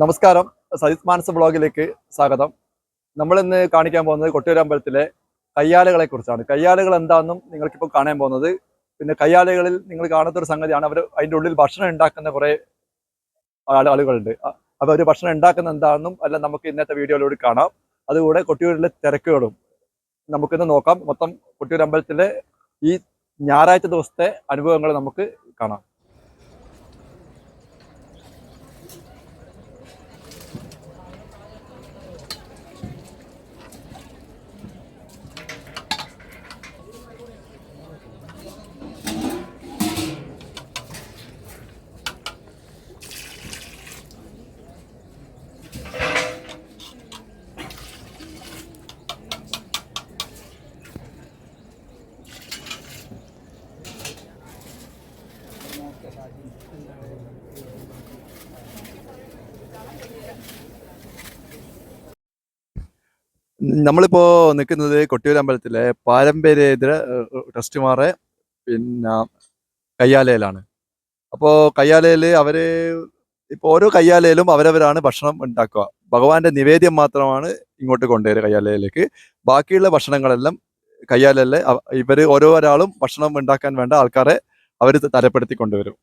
നമസ്കാരം. സജിത് മാനസ ബ്ലോഗിലേക്ക് സ്വാഗതം. നമ്മൾ ഇന്ന് കാണിക്കാൻ പോകുന്നത് കൊട്ടിയൂർ അമ്പലത്തിലെ കയ്യാലകളെ കുറിച്ചാണ്. കയ്യാലകൾ എന്താണെന്നും നിങ്ങൾക്കിപ്പോൾ കാണാൻ പോകുന്നത്. പിന്നെ കയ്യാലകളിൽ നിങ്ങൾ കാണാത്ത ഒരു സംഗതിയാണ്. അവർ അതിന്റെ ഉള്ളിൽ ഭക്ഷണം ഉണ്ടാക്കുന്ന കുറേ ആൾ ആളുകളുണ്ട്. അപ്പോൾ അവർ ഭക്ഷണം ഉണ്ടാക്കുന്ന എന്താണെന്നും അല്ല നമുക്ക് ഇന്നത്തെ വീഡിയോയിലൂടെ കാണാം. അതുകൂടെ കൊട്ടിയൂരിലെ തിരക്കുകളും നമുക്കിന്ന് നോക്കാം. മൊത്തം കൊട്ടിയൂർ അമ്പലത്തിലെ ഈ ഞായറാഴ്ച ദിവസത്തെ അനുഭവങ്ങൾ നമുക്ക് കാണാം. നമ്മളിപ്പോ നിൽക്കുന്നത് കൊട്ടിയൂർ അമ്പലത്തിലെ പാരമ്പര്യേതര ട്രസ്റ്റുമാരെ പിന്നെ കയ്യാലയിലാണ്. അപ്പോ കയ്യാലയിൽ അവർ ഇപ്പോൾ ഓരോ കയ്യാലയിലും അവരവരാണ് ഭക്ഷണം ഉണ്ടാക്കുക. ഭഗവാന്റെ നിവേദ്യം മാത്രമാണ് ഇങ്ങോട്ട് കൊണ്ടുവരിക കയ്യാലയിലേക്ക്. ബാക്കിയുള്ള ഭക്ഷണങ്ങളെല്ലാം കയ്യാലയിലെ ഇവർ ഓരോ ഒരാളും ഭക്ഷണം ഉണ്ടാക്കാൻ വേണ്ട ആൾക്കാരെ അവർ തരപ്പെടുത്തി കൊണ്ടുവരും.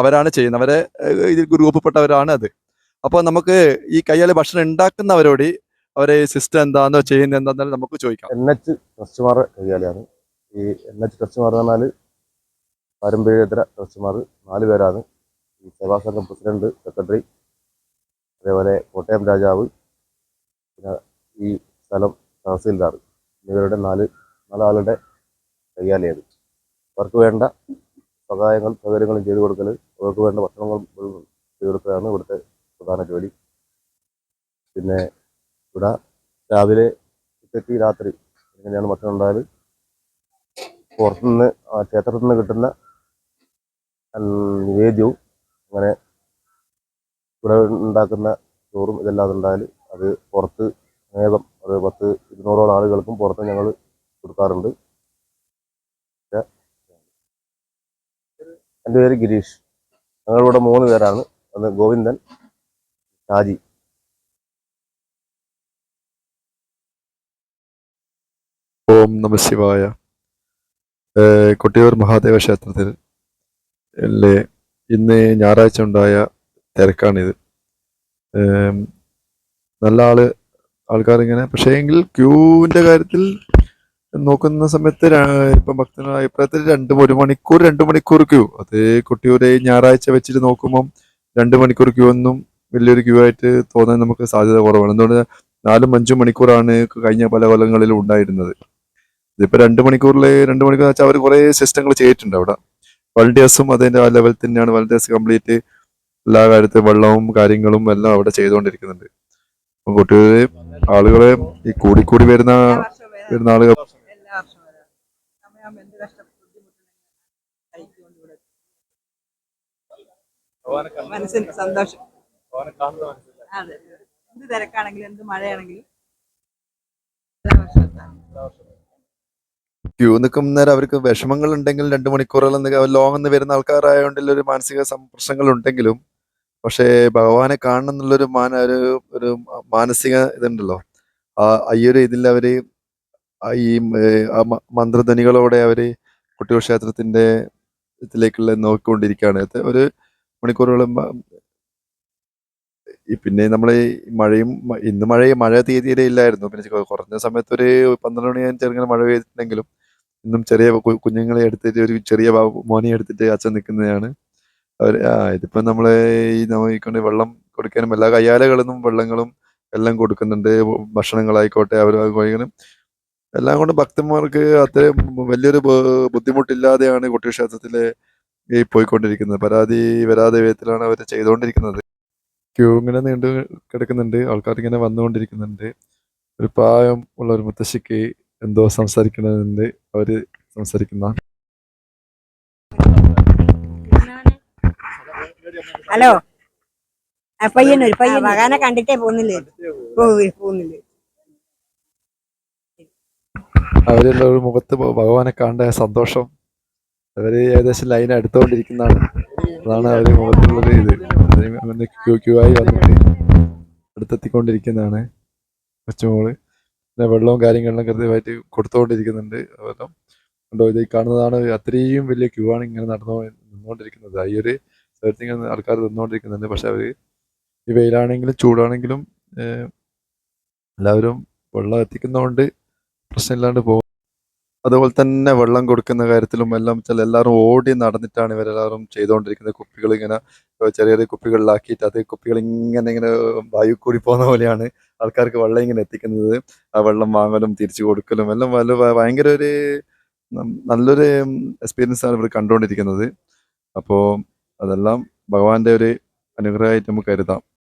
അവരാണ് ചെയ്യുന്നത്. അവരെ ഇതിൽ ഗ്രൂപ്പിൽപ്പെട്ടവരാണ് അത്. അപ്പോൾ നമുക്ക് ഈ കയ്യാലെ ഭക്ഷണം ഉണ്ടാക്കുന്നവരോട് അവരെ സിസ്റ്റം എന്താണെന്നോ ചെയ്യുന്നത് എന്താണെന്നോ നമുക്ക് ചോദിക്കാം. എൻ എച്ച് ട്രസ്റ്റുമാർ കഴിയാലാണ് ഈ എൻ എച്ച് ട്രസ്റ്റുമാർ എന്ന് പറഞ്ഞാൽ പാരമ്പര്യേതര ട്രസ്റ്റുമാർ നാല് പേരാണ്. ഈ സേവാസംഘം പ്രസിഡന്റ് സെക്രട്ടറി അതേപോലെ കോട്ടയം രാജാവ് പിന്നെ ഈ സ്ഥലം തഹസീൽദാർ എന്നിവരുടെ നാല് നാലാളുടെ കൈകാലിയത് അവർക്ക് വേണ്ട സഹായങ്ങൾ സൗകര്യങ്ങളും ചെയ്തു കൊടുക്കൽ അവർക്ക് വേണ്ട ഭക്ഷണങ്ങൾ ചെയ്തു കൊടുക്കലാണ് ഇവിടുത്തെ പ്രധാന ജോലി. പിന്നെ ഇവിടെ രാവിലെ ഉച്ചയ്ക്ക് രാത്രി എങ്ങനെയാണ് ഭക്ഷണം ഉണ്ടായത്? പുറത്തുനിന്ന് ക്ഷേത്രത്തിൽ നിന്ന് കിട്ടുന്ന നിവേദ്യവും അങ്ങനെ ഇവിടെ ഉണ്ടാക്കുന്ന ചോറും ഇതെല്ലാം ഉണ്ടായാൽ അത് പുറത്ത് അനേകം അത് പത്ത് ഇരുന്നൂറോളം ആളുകൾക്കും പുറത്ത് ഞങ്ങൾ കൊടുക്കാറുണ്ട്. എന്റെ പേര് ഗിരീഷ്. ഞങ്ങളിവിടെ മൂന്ന് പേരാണ്. ഒന്ന് ഗോവിന്ദൻ ഷാജി. ഓം നമ ശിവായ കൊട്ടിയൂർ മഹാദേവ ക്ഷേത്രത്തിൽ ഇന്ന് ഞായറാഴ്ച ഉണ്ടായ തിരക്കാണിത്. നല്ല ആൾ ആൾക്കാരിങ്ങനെ പക്ഷേ എങ്കിൽ ക്യൂവിന്റെ കാര്യത്തിൽ നോക്കുന്ന സമയത്ത് ഇപ്പം ഇപ്പൊ ഭക്തരുടെ അഭിപ്രായത്തിൽ രണ്ട് ഒരു മണിക്കൂർ രണ്ട് മണിക്കൂർ ക്യൂ. അത് കൊട്ടിയൂരെ ഞായറാഴ്ച വെച്ചിട്ട് നോക്കുമ്പം രണ്ട് മണിക്കൂർ ക്യൂ ഒന്നും വലിയൊരു ക്യൂ ആയിട്ട് തോന്നാൻ നമുക്ക് സാധ്യത കുറവാണ്. എന്തുകൊണ്ട് നാലും അഞ്ചും മണിക്കൂറാണ് കഴിഞ്ഞ പല കൊല്ലങ്ങളിലും ഉണ്ടായിരുന്നത്. ഇതിപ്പോ രണ്ട് മണിക്കൂറിൽ രണ്ട് മണിക്കൂർ വെച്ചാൽ അവർ കുറെ സിസ്റ്റങ്ങൾ ചെയ്തിട്ടുണ്ട് അവിടെ. വളണ്ടിയേഴ്സും അതിന്റെ ആ ലെവൽ തന്നെയാണ്. വളണ്ടിയേഴ്സ് കംപ്ലീറ്റ് എല്ലാ കാര്യത്തിലും വെള്ളവും കാര്യങ്ങളും എല്ലാം അവിടെ ചെയ്തുകൊണ്ടിരിക്കുന്നുണ്ട്. അപ്പം കുട്ടികളെ ആളുകളെ ഈ കൂടിക്കൂടി വരുന്ന വരുന്ന ആളുകൾ മനസ്സിന് സന്തോഷം. അതെ. എന്ത് തിരക്കാണെങ്കിലും എന്ത് മഴയാണെങ്കിലും. എല്ലാ. ക്യൂ നിൽക്കുന്ന നേരം അവർക്ക് വിഷമങ്ങൾ ഉണ്ടെങ്കിൽ രണ്ട് മണിക്കൂറുകൾ ലോങ് എന്ന് വരുന്ന ആൾക്കാരായതുകൊണ്ട് ഒരു മാനസിക സംഘർഷങ്ങൾ ഉണ്ടെങ്കിലും പക്ഷേ ഭഗവാനെ കാണണം എന്നുള്ളൊരു മാന ഒരു ഒരു മാനസിക ഇതുണ്ടല്ലോ. ആ ഈ ഒരു ഇതിൽ അവർ ഈ മന്ത്രധ്വനികളോടെ അവർ കുട്ടികൾ ക്ഷേത്രത്തിന്റെ ഇതിലേക്കുള്ള നോക്കിക്കൊണ്ടിരിക്കുകയാണ്. ഒരു മണിക്കൂറുകളും പിന്നെ നമ്മൾ മഴയും ഇന്ന് മഴ മഴ തീരെ ഇല്ലായിരുന്നു. പിന്നെ കുറഞ്ഞ സമയത്ത് ഒരു പന്ത്രണ്ട് മണി ചെറുങ്ങനെ മഴ പെയ്തിട്ടുണ്ടെങ്കിലും ഇന്നും ചെറിയ കുഞ്ഞുങ്ങളെ എടുത്തിട്ട് ഒരു ചെറിയ മോനെ എടുത്തിട്ട് അച്ഛൻ നിൽക്കുന്നതാണ് അവർ ആ ഇതിപ്പോ നമ്മളെ ഈ നോക്കിക്കൊണ്ട് വെള്ളം കൊടുക്കാനും എല്ലാ കയ്യാലകളിലും വെള്ളങ്ങളും എല്ലാം കൊടുക്കുന്നുണ്ട്. ഭക്ഷണങ്ങളായിക്കോട്ടെ അവർ എല്ലാം കൊണ്ട് ഭക്തന്മാർക്ക് അത്രയും വലിയൊരു ബുദ്ധിമുട്ടില്ലാതെയാണ് കുട്ടി ക്ഷേത്രത്തിലെ ഈ പോയിക്കൊണ്ടിരിക്കുന്നത്. പരാതി വരാതെ വിധത്തിലാണ് അവർ ചെയ്തുകൊണ്ടിരിക്കുന്നത്. ക്യൂ ഇങ്ങനെ നീണ്ടു കിടക്കുന്നുണ്ട്. ആൾക്കാർ ഇങ്ങനെ വന്നുകൊണ്ടിരിക്കുന്നുണ്ട്. ഒരു പ്രായം ഉള്ള ഒരു മുത്തശ്ശിക്ക് എന്തോ സംസാരിക്കണമെന്നുണ്ട് അവർ സംസാരിക്കുന്ന. ഹലോ. പയ്യനൊരു പയ്യൻ മകാനെ കണ്ടിട്ടേ പോകുന്നില്ലേ? പോന്നില്ലേ അവരെല്ലാവരും അവരുടെ ഒരു മുഖത്ത് ഭഗവാനെ കാണേണ്ട സന്തോഷം. അവർ ഏകദേശം ലൈൻ എടുത്തോണ്ടിരിക്കുന്നതാണ് അതാണ് അവർ മുഖത്തുള്ളത് ഇത്. ക്യൂ ക്യൂ ആയി വന്നിട്ട് അടുത്തെത്തിക്കൊണ്ടിരിക്കുന്നതാണ് കൊച്ചുമോൾ. പിന്നെ വെള്ളവും കാര്യങ്ങളിലും കൃത്യമായിട്ട് കൊടുത്തുകൊണ്ടിരിക്കുന്നുണ്ട് അതെല്ലാം ഉണ്ടോ ഇത് കാണുന്നതാണ് അത്രയും വലിയ ക്യൂ ആണ് ഇങ്ങനെ നടന്നു നിന്നുകൊണ്ടിരിക്കുന്നത് ഈ ഒരു സ്ഥലത്ത് ആൾക്കാർ നിന്നുകൊണ്ടിരിക്കുന്നുണ്ട് പക്ഷെ അവർ ഈ വെയിലാണെങ്കിലും ചൂടാണെങ്കിലും എല്ലാവരും വെള്ളം എത്തിക്കുന്നതുകൊണ്ട് പ്രശ്നമില്ലാണ്ട് പോകും. അതുപോലെ തന്നെ വെള്ളം കൊടുക്കുന്ന കാര്യത്തിലും എല്ലാം ചില എല്ലാവരും ഓടി നടന്നിട്ടാണ് ഇവരെല്ലാവരും ചെയ്തുകൊണ്ടിരിക്കുന്നത് കുപ്പികൾ ഇങ്ങനെ ചെറിയ ചെറിയ കുപ്പികളിലാക്കിയിട്ട് അത് കുപ്പികൾ ഇങ്ങനെ ഇങ്ങനെ വായു കൂടി പോകുന്ന പോലെയാണ്. ആൾക്കാർക്ക് വെള്ളം ഇങ്ങനെ എത്തിക്കുന്നത് ആ വെള്ളം വാങ്ങലും തിരിച്ചു കൊടുക്കലും എല്ലാം വല്ല ഭയങ്കര ഒരു നല്ലൊരു എക്സ്പീരിയൻസ് ആണ് ഇവർ കണ്ടുകൊണ്ടിരിക്കുന്നത്. അപ്പോൾ അതെല്ലാം ഭഗവാന്റെ ഒരു അനുഗ്രഹമായിട്ട് നമുക്ക് കരുതാം.